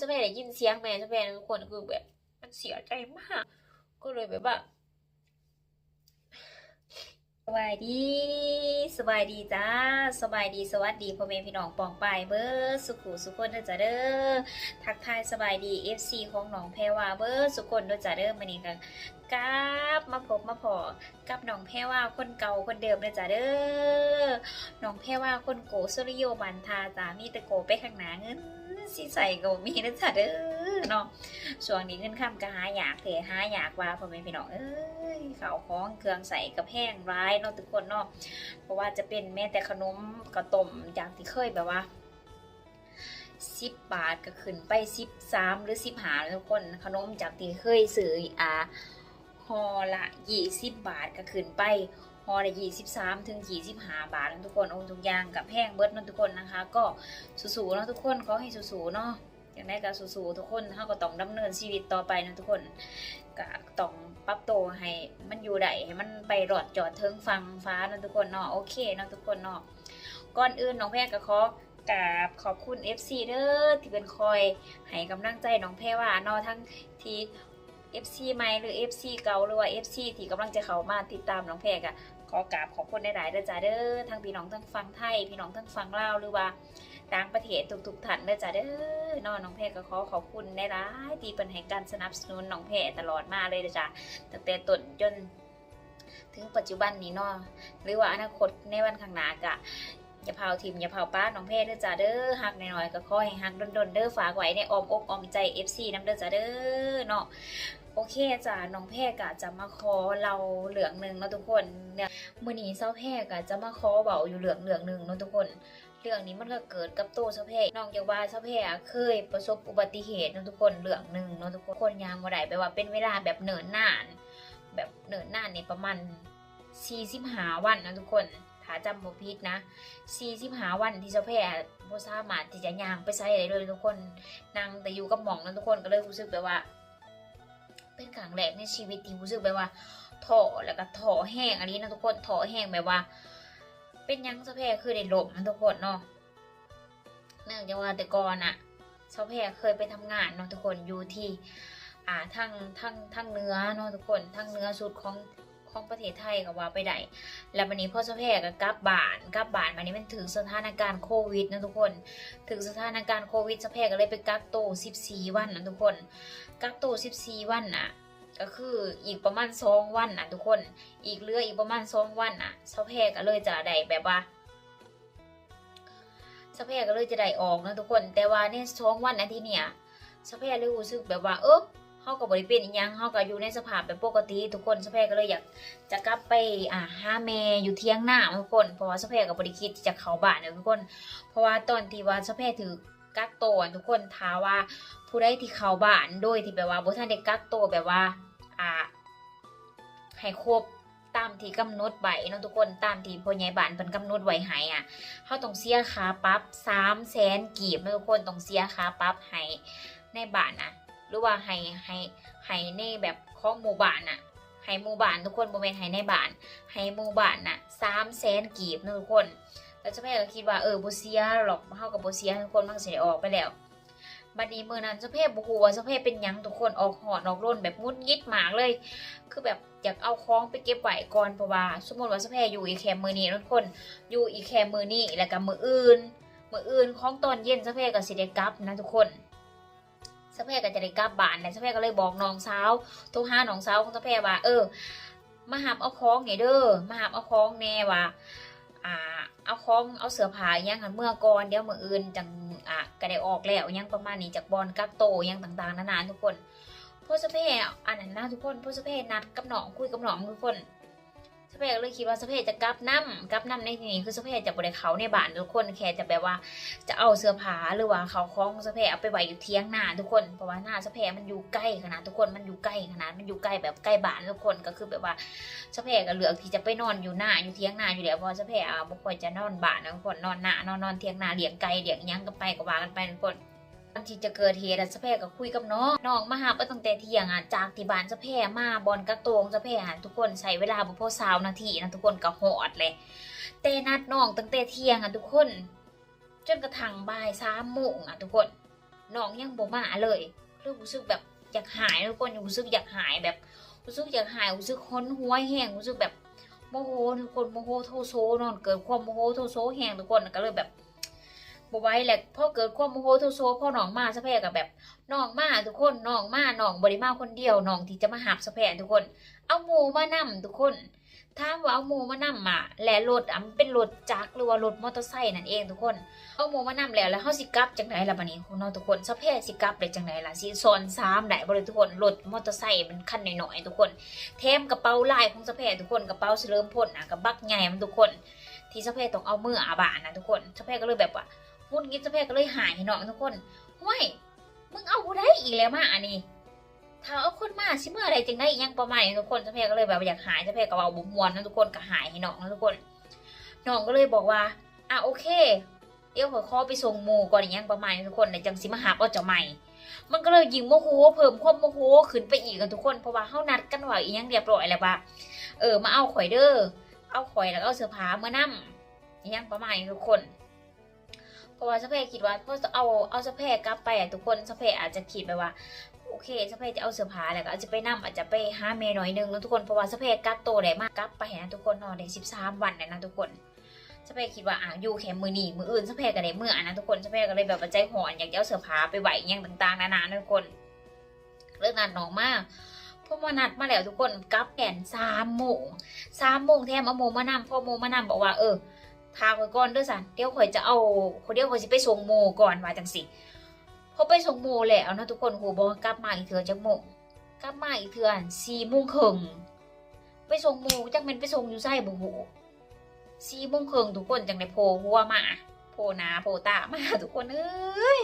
สะเพได้ยินเสียงแม่สะแม่ทุกคนคือแบบ มันเสียใจมาก ก็เลยแบบว่าสบายดีสบายดีจ้าสบายดีสวัสดีพ่อแม่พี่น้องปองปายเบอร์สุขุสุขคนเด้อจ้าเด้อทักทายสบายดี FC ของน้องแพรวาเบอร์สุขคนเด้อจ้าเด้อมื้อนี้ก็ กับมาพบมาพอกับน้องแพรว่าคนเก่าคนเดิมเด้อจ้าเด้อน้องแพรว่าคนโกสุริโยบันทาจ้ามีแต่โกไปข้างหน้าเงินสิใส่ก็บ่มีเด้อจ้าเด้อเนาะช่วงนี้เงินค่ำก็หาอยากเถหาอยากว่าพ่อแม่พี่น้องเอ้ยข้าวของเครื่องใส่กับแห้งร้ายเนาะทุกคนเนาะเพราะว่าจะเป็นแม้แต่ขนมกระต้มจากที่เคยแบบว่าสิบบาทก็ขึ้นไปสิบสามหรือสิบหาทุกคนขนมจากที่เคยซื้ออ่า ห่อละยี่สิบบาทก็ขึ้นไปห่อละยี่สิบสามถึงยี่สิบห้าบาทนะทุกคนองค์ทุกอย่างกับแพงเบิดนะทุกคนนะคะ ก็สู้ๆเนาะทุกคนขอให้สู้ๆเนาะอย่างไรก็สู้ๆทุกคนเขาก็ต้องดำเนินชีวิตต่อไปนะทุกคนก็ต้องปรับตัวให้มันอยู่ได้ให้มันไปรอดจอดเทิงฟังฟ้านะทุกคนเนาะโอเคเนาะทุกคนเนาะก่อนอื่นน้องแพรก็ขอกราบขอบคุณ FC เด้อที่เป็นคอยให้กำลังใจน้องแพรว่าเนาะทั้งที่ FC ใหม่หรือ FC เก่าหรือว่า FC ที่กำลังจะเข้ามาติดตามน้องแพรก็ขอกราบขอบคุณหลายๆเด้อจ้าเด้อทั้งพี่น้องทั้งฟังไทย พี่น้องทั้งฟังลาวหรือว่าต่างประเทศทุกๆท่านเด้อจ้าเด้อเนาะน้องแพรก็ขอขอบคุณหลายๆที่เป็นให้การสนับสนุนน้องแพรตลอดมาเลยเด้อจ้าตั้งแต่ต้นจนถึงปัจจุบันนี้เนาะหรือว่าอนาคตในวันข้างหน้ากะอย่าเผาทิมอย่าเผาป้าน้องเพศเด้อจ้าเด้อหักหน่อยๆก็ขอให้หักดนๆเด้อฝากไว้ในอ้อมอกอ้อมใจ FC น้ำเด้อจ้าเด้อเนาะ โอเคจ้าน้องแพรกะจะมาขอเราเหลืองหนึ่งเนาะทุกคนเนี่ยมื้อนี้เซาแพรกะจะมาขอเบาอยู่เหลืองเหลืองหนึ่งเนาะทุกคน เรื่องนี้มันก็เกิดกับโตัวเซาแพรน้องจากว่าเซาแพรเคยประสบอุบัติเหตุเนาะทุกคนเหลืองหนึ่งเนาะทุกคนคนยางบ่ได้แปลว่าเป็นเวลาแบบเนิ่นนาน แบบเนิ่นนานนี่ประมาณ45วันนะทุกคนถ้าจำบ่ผิดนะ45วันที่เจ้าแพร่บ่ามาที่จะยางไปใช้อะได้เลยทุกคนนั่งแต่อยู่กับหม่องนั้นทุกคนก็เลยรู้สึกแบบว่า เป็นครั้งแรกในชีวิตที่รู้สึกแบบว่าท้อแล้วก็ท้อแห้งอันนี้นะทุกคนท้อแห้งแบบว่า เป็นยังสะแพร่คือได้ลมนะทุกคนเนาะเนื่องจากว่าแต่ก่อนอะสะแพร่เคยไปทำงานเนาะทุกคนอยู่ที่ อ่าทางทางทางเนื้อเนาะทุกคนทางเนื้อสุดของ ของประเทศไทยก็ว่าไปได้แล้ววันนี้พ่อเจ้าแพรก็กลับบ้านกลับบ้านวันนี้มันถึงสถานการณ์โควิดนะทุกคน ถึงสถานการณ์โควิดเจ้าแพรก็เลยไปกักโตว14 วันนะทุกคน กักโตว14 วันน่ะก็คืออีกประมาณ2วันน่ะทุกคน อีกเหลืออีกประมาณ2วันน่ะเจ้าแพรก็เลยจะได้แบบว่าสะเพก็เลยจะได้ออกนะทุกคน แต่ว่าในช่วงวันอาทิตย์เนี่ยสะเพเลยรู้สึกแบบว่าเออ เฮาก็บ่ได้เป็นอีหยังเฮาก็อยู่ในสภาพแบบปกติ ทุกคนสะเพก็เลยอยากจะกลับไปอ่าห้าแม่อยู่เที่ยงหน้าทุกคน เพราะว่าสะเพก็บ่ได้คิดจะเข้าบ้านนะทุกคน เพราะว่าตอนที่ว่าสะเพถือกักตัวทุกคนท้าว่าผู้ใดที่เข้าบ้านโดยที่แบบว่าบ่ทันได้กักตัวแบบว่าอ่าให้ครบตามที่กำหนดไว้เนาะทุกคนตามที่พ่อใหญ่บ้านเพิ่นกำหนดไว้ให้อะเขาต้องเสียค่าปรับสามแสนกีบนะทุกคนต้องเสียค่าปรับให้ในบ้านนะ หรือว่าให้ให้ให้ในแบบของหมู่บ้านน่ะให้หมู่บ้านทุกคนบ่แม่นให้ในบ้านให้หมู่บ้านน่ะสามแสนกีบนะทุกคนแล้วเจ้าแม่ก็คิดว่าเออบ่เสียหรอกเฮากับบ่เสียทุกคนมันก็สิได้ออกไปแล้วบัดนี้มื้อนั้นเจ้าแม่บ่ฮู้ว่าเจ้าแม่เป็นยังทุกคนออกหอนออกร่นแบบงุดงิดหมากเลย คือแบบอยากเอาของไปเก็บไว้ก่อนเพราะว่าสมมติว่าเจ้าแม่อยู่อีแค่มื้อนี้ทุกคนอยู่อีแค่มือนี้แล้วก็มืออื่นมืออื่นของตอนเย็นสะเพก็สิได้กลับนะทุกคน สะเพก็จะได้กลับบ้านแล้วสะเพก็เลยบอกน้องสาวโทรหาน้องสาวของสะเพว่า เออ มาหาเอาของไงเด้อมาหาเอาของแน่ว่าอ่า เอาของเอาเสื้อผ้ายังหันเมื่อก่อนเดี๋ยวมืออื่นจังอะก็ได้ออกแล้วยังประมาณนี้จากบอลกักโตยังต่างๆนานาทุกคนพ่อสะเพอันนั้นนะทุกคนพ่อสะเพนัดกับน้องคุยกับน้องทุกคน สเปกเลยคิดว่าสเปกจะกลับน้ำกลับน้ำในที่นี้คือสเปกจะบริเขาในบ้านทุกคนแค่จะแบบว่าจะเอาเสื้อผ้าหรือว่าเขาคล้องสเปกเอาไปไว้อยู่เทียงหน้าทุกคนเพราะว่าหน้าสเปกมันอยู่ใกล้ขนาดทุกคนมันอยู่ใกล้ขนาดมันอยู่ใกล้แบบใกล้บ้านทุกคนก็คือแบบว่าสเปกก็เหลือที่จะไปนอนอยู่หน้าอยู่เทียงหน้าอยู่แล้วเพราะสเปกอะบุคคลจะนอนบ้านทุกคนนอนหน้านอนนอนเทียงหน้าเลี้ยงไก่เลี้ยงยังกันไปก็ว่ากันไปทุกคน อนที่จะเกิดเหตุอะสะแพรก็คุยกับน้องน้องมาหาไปตั้งแต่เที่ยงอะจากที่บ้านสะแพรมาบอลกักตัวของสะแพรอะทุกคนใช้เวลาบ่พอสาวนาทีนะทุกคนก็หอดเลยแต่นัดน้องตั้งแต่เที่ยงอะทุกคน จนกระทั่งบ่ายสามโมงอะทุกคนน้องยังบ่มาเลยเริ่มรู้สึกแบบอยากหายทุกคนรู้สึกอยากหายแบบรู้สึกอยากหายรู้สึกค้นหัวแห้งรู้สึกแบบโมโหทุกคนโมโหโทโซนอนเกิดความโมโหโทโซแห้งทุกคนก็เลยแบบ บ่ไหว้แหละพ่อเกิดความโมโหโทโซพ่อหนองมาสะแพรกับแบบน้องมาทุกคนน้องมาน้องบ่ได้มาคนเดียวน้องที่จะมาหับสะแพรทุกคน เอาหมูมานํทุกคนถาว่าเอาหมูมานํอะแหละรถอะมันเป็นรถจักรหรือว่ารถมอเตอร์ไซค์นั่นเองทุกคนเอาหมูมานํแล้วแล้วเฮาสิกลับจังไดล่ะบัดนี้คุณน้องทุกคนสะแพรสิกลับได้จังไดล่ะสิซ้อนสามได้บ่เลยทุกคนรถมอเตอร์ไซค์มันคันน้อยๆทุกคนแถมกระเป๋าลายของสะแพรทุกคนกระเป๋าเฉลิมพลน่ะกับบักใหญ่มันทุกคน ที่สะแพรต้องเอามืออาบานนะทุกคนสะแพรก็เลยแบบว่า วุ่นงิดสะแพรก็เลยหายให้น้องทุกคนห้วยมึงเอาบ่ได้อีกแล้วมาอันนี้ถ้าเอาคนมาสิเมื่อไรจึงได้อีหยังประมาณนี้ทุกคนสะเพก็เลยแบบอยากหายสะเพก็เอาบุมวนนะทุกคนก็หายให้น้องนะทุกคนน้องก็เลยบอกว่าอะโอเคเดี๋ยวขอขอไปส่งหมูก่อนอีหยังประมาณนี้ทุกคนในจังสิมาหาเอาเจ้าใหม่ มันก็เลยยิงโมโหเพิ่มความโมโหขึ้นไปอีกกันทุกคนเพราะว่าเฮานัดกันว่าอีหยังเรียบร้อยแล้วว่าเออมาเอาข่อยเด้อเอาข่อยแล้วก็เอาเสื้อผ้ามานํอีหยังประมาณนี้ทุกคน เพราะว่าสะเพคิดว่าพอเอาเอาสะเพกลับไปอะทุกคนสะเพอาจจะคิดไปว่าโอเคสะเพจะเอาเสื้อผ้าแล้วก็อาจจะไปนั่อาจจะไปหาเมย์หน่อยนึงแล้วทุกคนเพราะว่าสะเพกักโตได้มากกลับไปนะทุกคนนอนได้สิบสามวันนะนะทุกคนสะเพคิดว่าอะอยู่แค่มือหนีมืออื่นสะเพก็ได้เมื่อนะทุกคนสะเพก็เลยแบบใจหอนอยากเอาเสื้อผ้าไปไหวอย่างต่างๆนานาทุกคนเรื่องนั้นน้องมากพอมานัดมาแล้วทุกคนกลับแผนสามโมงสามโมงแทมอโมมานำพอโมมานำบอกว่าเออ ทางไว้ก่อนเด้อสันเดี๋ยวข่อยจะเอาเดี๋ยวข่อยจะไปส่งโมก่อนว่าจังสิพอไปส่งโมแล้วนะทุกคนโหบอกว่ากลับมาอีกเถื่อจักโมกลับมาอีกเถื่อนสี่โมงครึ่งไปส่งโมจักเป็นไปส่งอยู่ไส้บุหูสี่โมงครึ่งทุกคนจังได้โผล่หัวมาโผล่หนาโผล่ตามาทุกคนเอ้ย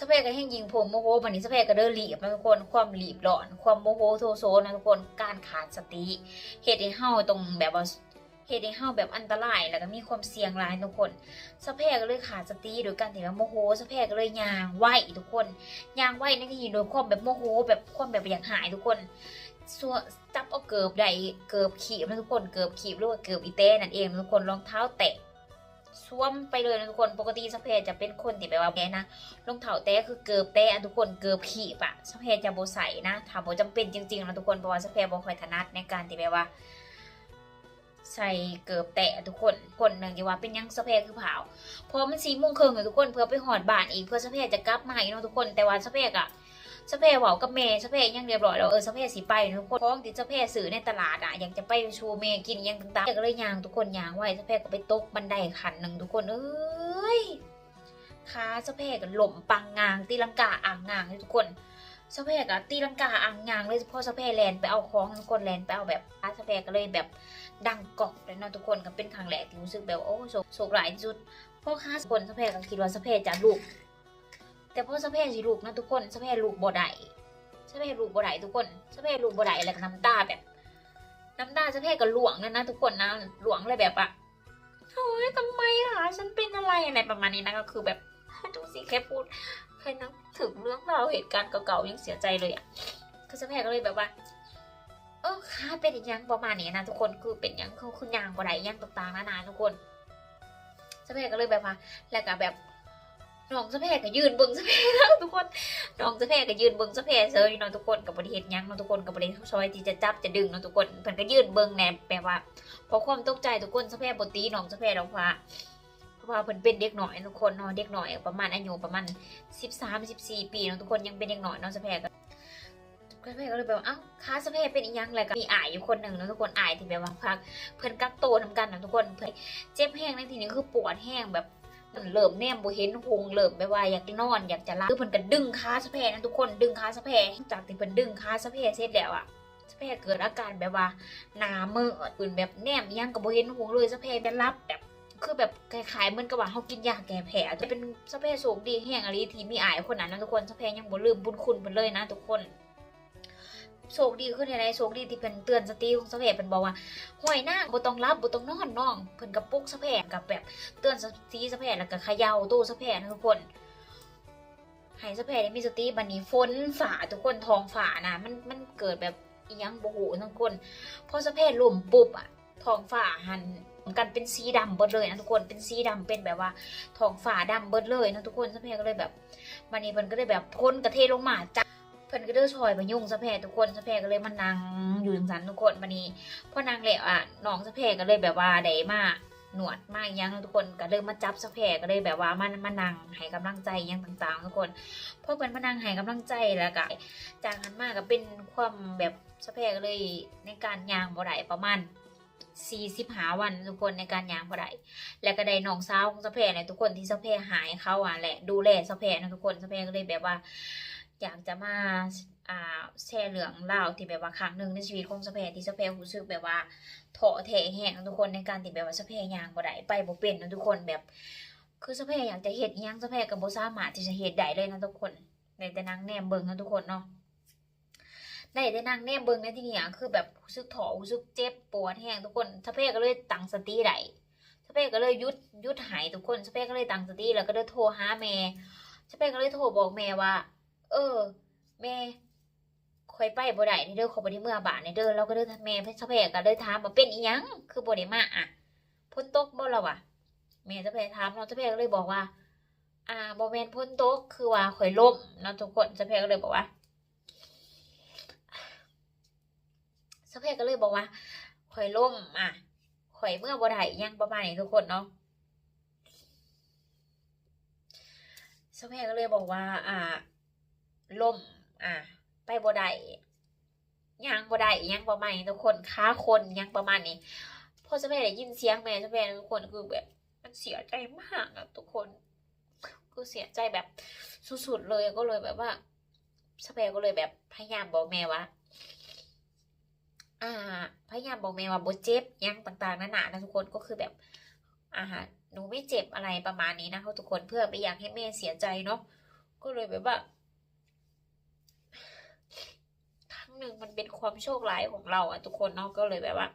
สเปกก็แห้งยิงผมโมโหวันนี้สเปกก็เดินหลีบนะทุกคนความหลีบหลอน ความโมโหโทโซนะทุกคนการขาดสติเหตุให้เฮาตรงแบบว่า เหตุให้เฮาแบบอันตรายแล้วก็มีความเสี่ยงหลายทุกคนสะแพรก็เลยขาดสติโดยการที่ว่าโมโหสะแพรก็เลยยางไหวทุกคนยางไหวนั่นก็คือโดยความแบบโมโหแบบความแบบอยากหายทุกคนส่วนจับเอาเกิบใดเกิบขีบนะทุกคนเกิบขีบหรือว่าเกิบอีเต้นั่นเองทุกคนรองเท้าแตะสวมไปเลยนะทุกคนปกติสะแพรจะเป็นคนที่แบบว่าแกนะรองเท้าแตะคือเกิบแตะทุกคนเกิบขีบอะสะแพรจะโบใส่นะถ้าโบจำเป็นจริงๆนะทุกคนเพราะว่าสะแพรโบคอยถนัดในการที่แบบว่า ใส่เกิบแตะทุกคนคนหนึ่งที่ว่าเป็นยังสะเพคือเผาพอมันสีโมงเครึ่งเลยทุกคนเพื่อไปหอดบานอีกเพื่อสะเพจะกลับมาอีกเนาะทุกคนแต่ว่าสะเพกอะสะเพเว่ากับเมย์สะเพยังเรียบร้อยแล้วเออสะเพสีไปทุกคนพ้องที่สะเพสื่อในตลาดอะอยากจะไปชูเมย์กินยังต่างๆก็เลยยางทุกคนยางไว้สะเพก็ไปตกบันไดขันหนึ่งทุกคนเอ้ยขาสะเพก็หล่มปังงางตีลังกาอ่างงางทุกคน สเพกอะตีลังกาอ่างงางเลยพอสะเพแลนไปเอาของทุกคนแลนไปเอาแบบอาสเพก็เลยแบบดังกอกเลยนะทุกคนก็เป็นครั้งแรกที่รู้สึกแบบโอ้โศกโศกหลายที่สุดพ่อค้าคนสเพก็คิดว่าสะเพจะลูก แต่พ่อสะเพสิลูกนะทุกคนสะเพลูกบ่ได้สะเพลูกบ่ได้ทุกคนสะเพลูกบ่ได้แล้วก็น้ำตาแบบน้ำตาสเพก็หลวงเลยนะทุกคนนะหลวงเลยแบบอะเฮ้ยทำไมล่ะฉันเป็นอะไรอะไรประมาณนี้นะก็คือแบบดูสิแค่พูด ยนึกถึงเรื่องราวเหตุการณ์เก่าๆยังเสียใจเลยอะคือสะแพรก็เลยแบบว่าเออค่าเป็นอย่างประมาณนี้นะทุกคนคือเป็นย่างคือคือยางบ่ได้ยางต่างๆนานาทุกคนสะแพรก็เลยแบบว่า แล้วก็แบบน้องสะแพก็ยืนเบิงสะแพแล้วทุกคนน้องสะแพก็ยืนเบิงสะแพรเซยเนาะทุกคนกับบริเหตุยังนาะทุกคนกับบริเหตุซอยที่จะจับจะดึงนะทุกคนเพิ่นก็ยืนเบิงแหนแบบว่าเพราะความตกใจทุกคนสะแพบ่ตีน้องสะแพรดอกว่า ว่าเพิ่นเป็นเด็กหน่อยทุกคนเนาะเด็กหน่อยประมาณอายุประมาณสิบสามสิบสี่ปีเนาะทุกคนยังเป็นเด็กหน่อยเนาะสะแพรก็สะแพรก็เลยแบบว่าอ้าค้าสะแพรเป็นอีหยังอะไรก็มีอายอยู่คนหนึ่งเนาะทุกคนอายที่แบบว่าพักเพิ่นกักโตทำกันนะทุกคนเพิ่นเจ็บแห้งในทีนี้คือปวดแห้งแบบมันเริ่มแนมบ่เห็นหงเริ่มแบบว่าอยากนอนอยากจะลาคือเพิ่นก็ดึงค้าสะแพรนะทุกคนดึงค้าสะแพรจากที่เพิ่นดึงค้าสะแพรเสร็จแล้วอะสะแพรเกิดอาการแบบว่าหน้ามืดปืนแบบแนมยังก็บ่เห็นหงเลยสะแพรได้รับแบบ คือแบบคล้ายๆเหมือนกับว่าเขากินยาแก้แผลจะเป็นสเปรย์โชคดีแห่งอะไรที่มีอายคนนั้นนะทุกคนสเปรย์ยังบ่ลืมบุญคุณเพิ่นเลยนะทุกคนโชคดีขึ้นในโชคดีที่เป็นเตือนสติของสเปรย์เป็นบอกว่าห่วยหน้าบ่ต้องรับบ่ต้องนอนน้องเพิ่นกับปุกสเปรย์กับแบบเตือนสติสเปรย์แล้วก็เขย่าตู้สเปรย์นะทุกคนให้สเปรย์ได้มีสติบัดนี้ฝนฝ่าทุกคนทองฝ่านะมันมันเกิดแบบอียังบ่ฮู้ทุกคนพอสเปรย์ล่มปุ๊บอะทองฝ่าหัน กันเป็นสีดำเบิดเลยนะทุกคนเป็นสีดำเป็นแบบว่าทองฟ้าดำเบิดเลยนะทุกคนสะเพก็เลยแบบวันนี้เพิ่นก็เลยแบบพ้นกระเทลงมาจ้ะเพิ่นก็เด้อชอยไปยุ่งสะเพทุกคนสะเพก็เลยมานั่งอยู่จังซั่นทุกคนวันนี้พอนางแล้วอะน้องสะเพก็เลยแบบว่าได้มาหนวดมากยังทุกคนก็เลยมาจับสะเพก็เลยแบบว่ามันมานั่งให้กำลังใจยังต่างๆ ทุกคนพอเพิ่นมานั่งให้กำลังใจแล้วก็จากนั้นมากก็เป็นความแบบสะเพก็เลยในการยางบ่ได้ประมาณ 40หาวันทุกคนในการย่างบ่ได้แล้วก็ได้น้องสาวของสะเพเนี่ยทุกคนที่สะเพหายเขาอะแหละดูแลสะเพนะทุกคนสะเพก็เลยแบบว่า อยากจะมาอ่าแชร์เรื่องเล่าที่แบบว่าครั้งหนึ่งในชีวิตของสะเพที่สะเพรู้สึกแบบว่าท้อแท้แห้งทุกคนในการที่แบบว่าสะเพย่างบ่ได้ไปบ่เป็นนะทุกคนแบบ คือสะเพอยากจะเฮ็ดยังสะเพก็บ่สามาที่จะเฮ็ดได้เลยนะทุกคนในแต่นั่งแนมเบิ่งนะทุกคนเนาะ ได้แต่นั่งแนมเบิ่งในที่นี้อะคือแบบรู้สึกท้อรู้สึกเจ็บปวดแห้งทุกคนสเพก็เลยตั้งสติได้สเพก็เลยยุดยุดหายทุกคนสเพก็เลยตั้งสติแล้วก็ได้โทรหาแม่สเพก็เลยโทรบอกแม่ว่า เออ แม่คอยไปบ่ได้ในเด้อขอบ่ได้เมื่อบาในเด้อเราก็เด้อแม่เพิ่นสเพก็เลยถามว่าเป็นอีหยังคือบ่ได้มาอะพ้นตกบ่ล่ะวะแม่จะไปถามน้องเจ้าเพก็เลยบอกว่า อ่าบอแมนพ้นโต๊ะคือว่าข่อยล่มเน้องทุกคนเจ้าเพก็เลยบอกว่า เจ้าเพก็เลยบอกว่าข่อยล่มอะข่อยเมื่อบ่ได้ยังประมาณนี้ทุกคนเนาะเจ้าเพก็เลยบอกว่า อ่าล่มอะไปบ่ได้ยังบ่ได้ยังประมาณนี้ทุกคนค้าคนยังประมาณนี้พอเจ้าเพได้ยินเสียงแม่เจ้าเพทุกคนคือแบบ มันเสียใจมากอะทุกคนคือเสียใจแบบสุดๆเลยก็เลยแบบว่าสเปรก็เลยแบบพยายามบอกแม่ว่า อ่าพยายามบอกแม่ว่าบเจ็บยังต่างๆนานานะทุกคนก็คือแบบอ่าหนูไม่เจ็บอะไรประมาณนี้นะคะทุกคนเพื่อไม่อยากให้แม่เสียใจเนาะก็เลยแบบว่าครั้งหนึ่งมันเป็นความโชคร้ายของเราอะทุกคนเนาะก็เลยแบบว่า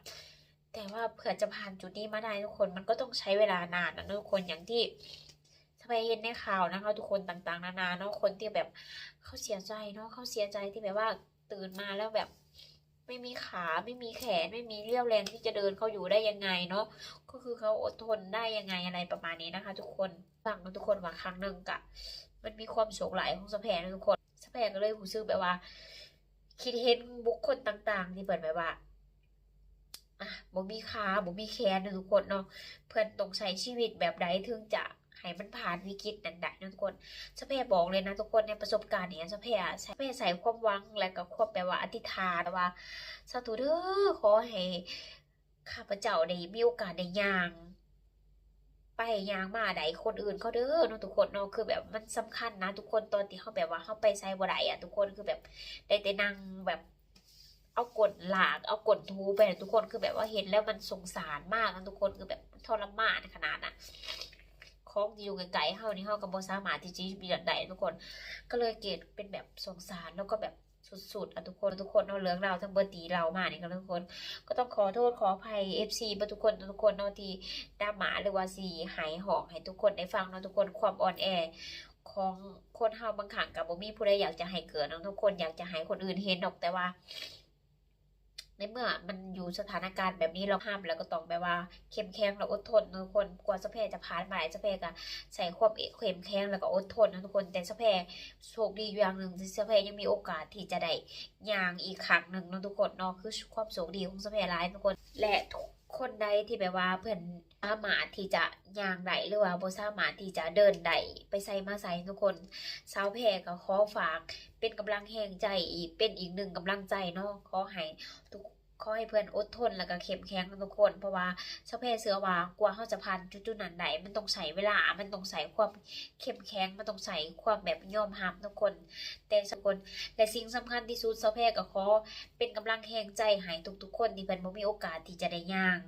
แต่ว่าเผื่อจะผ่านจุดนี้มาได้ทุกคนมันก็ต้องใช้เวลานานนะทุกคนอย่างที่สบายเห็นในข่าวนะคะ ทุกคนต่างๆ นานาเนาะคนที่แบบเขาเสียใจเนาะเขาเสียใจที่แบบว่าตื่นมาแล้วแบบ ไม่มีขาไม่มีแขนไม่มีเรี่ยวแรงที่จะเดินเขาอยู่ได้ยังไงเนาะก็คือเขาอดทนได้ยังไงอะไรประมาณนี้นะคะ ทุกคนฟังทุกคนว่าครั้งหนึ่งกะ มันมีความโศกหลายของสแพนนะทุกคนสแพนก็เลยรู้สึกแบบว่า คิดเห็นบุคคลต่างๆ ที่เปิดแบบว่าอะบ่มีขาบ่มีแขนนะทุกคนเนาะเพื่อนต้องใช้ชีวิตแบบใดถึงจะ ให้มันผ่านวิกฤตนั้นได้นะทุกคนสเปรบอกเลยนะทุกคนในประสบการณ์เนี่ยสเปรสเปรใส่ความหวังและก็ความแบบว่าอธิษฐานว่าสาธุเด้อขอให้ข้าพเจ้าได้มีโอกาสได้ย่างไปย่างมาไดคนอื่นเขาเด้อเนะทุกคนเนาะคือแบบมันสำคัญนะ ทุกคนตอนที่เขาแบบว่าเขาไปใส่บ่ได้อะทุกคนคือแบบได้แต่นั่งแบบเอากดหลากเอากดทูไปนะทุกคนคือแบบว่าเห็นแล้วมันสงสารมากนะทุกคนคือแบบทรมานขนาดน่ะ ของที่อยู่ไกลๆเฮานี่เฮาก็บ่สามารถที่จะมีได้ทุกคน ก็เลยเกิดเป็นแบบสงสารแล้วก็แบบสุดๆอะทุกคนทุกคนเอาเรื่องเราทั้งเบอร์ตีเรามาเนี่ก็ทุกคน ก็ต้องขอโทษขออภัย FC เบอร์ทุกคนทุกคนเนาะที่ด่าหมาหรือว่าสิหายหอกให้ทุกคนได้ฟังเนาะทุกคนความอ่อนแอของคนเฮาบางครั้งกับบ่มีผู้ใดอยากจะให้เกิดเนาะทุกคนอยากจะให้คนอื่นเห็นดอกแต่ว่า ในเมื่อมันอยู่สถานการณ์แบบนี้เราห้ามแล้วก็ต้องแปลว่าเข้มแข็งเราอดทนทุกคนกว่าสเพจะผ่านมาไปสเพก็ใส่ความเข้มแข็งแล้วก็อดทนทุกคนแต่สเพโชคดีอย่างหนึ่งที่สเพยังมีโอกาสที่จะได้ย่างอีกครั้งหนึ่งนะทุกคนเนาะคือความโชคดีของสเพหลายทุกคนและทุก คนใดที่แบบว่าเพื่อนสามารถที่จะย่างได้หรือว่าบ่สามารถที่จะเดินได้ไปใส่มาใส่ทุกคนสาวแพรก็ขอฝากเป็นกำลังแห่งใจอีกเป็นอีกหนึ่งกำลังใจเนาะขอให้ทุก ขอให้เพื่อนอดทนแล้วก็เข้มแข็งทุกคน เพราะว่าชาเพศเสือว่ากว่าเขาจะผ่านจุดๆนั้นได้มันต้องใช้เวลา มันต้องใส่ความเข้มแข็งมันต้องใส่ความแบบยอมรับทุกคน แต่ทุกคนและสิ่งสำคัญที่สุดชาเพศก็ขอเป็นกำลังแห่งใจให้ทุกๆคนที่เพิ่อนบ่มีโอกาสที่จะได้ย่าง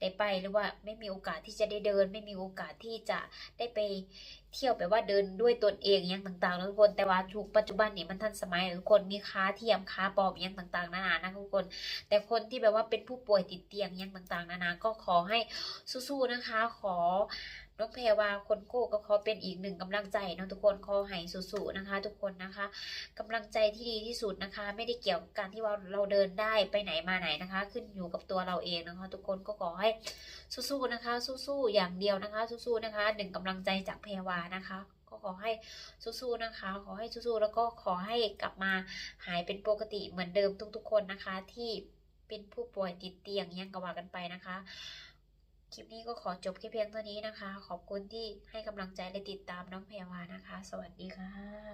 ได้ไปหรือว่าไม่มีโอกาสที่จะได้เดิน ไม่มีโอกาสที่จะได้ไป เที่ยวแบบว่าเดินด้วยตนเองอย่างต่างๆนะทุกคนแต่ว่าทุกปัจจุบันนี้มันทันสมัยทุกคนมีค้าเทียมค้าปลอมอย่างต่างๆนานานะทุกคน แต่คนที่แบบว่าเป็นผู้ป่วยติดเตียงอย่างต่างๆนานาก็ขอให้สู้ๆนะคะ ขอ น้องแพรวาคนโก้ก็ขอเป็นอีกหนึ่งกำลังใจนะทุกคนขอให้สู้ๆนะคะ ทุกคนนะคะกำลังใจที่ดีที่สุดนะคะ ไม่ได้เกี่ยวกับการที่ว่าเราเดินได้ไปไหนมาไหนนะคะ ขึ้นอยู่กับตัวเราเองนะคะ ทุกคนก็ขอให้สู้ๆนะคะ สู้ๆอย่างเดียวนะคะ สู้ๆนะคะหนึ่งกำลังใจจากแพรวานะคะก็ขอให้สู้ๆนะคะ ขอให้สู้ๆแล้วก็ขอให้กลับมาหายเป็นปกติเหมือนเดิมทุกๆคนนะคะ ที่เป็นผู้ป่วยติดเตียงยังกว่ากันไปนะคะ คลิปนี้ก็ขอจบแค่เพียงเท่านี้นะคะ ขอบคุณที่ให้กำลังใจและติดตามน้องแพรวานะคะ สวัสดีค่ะ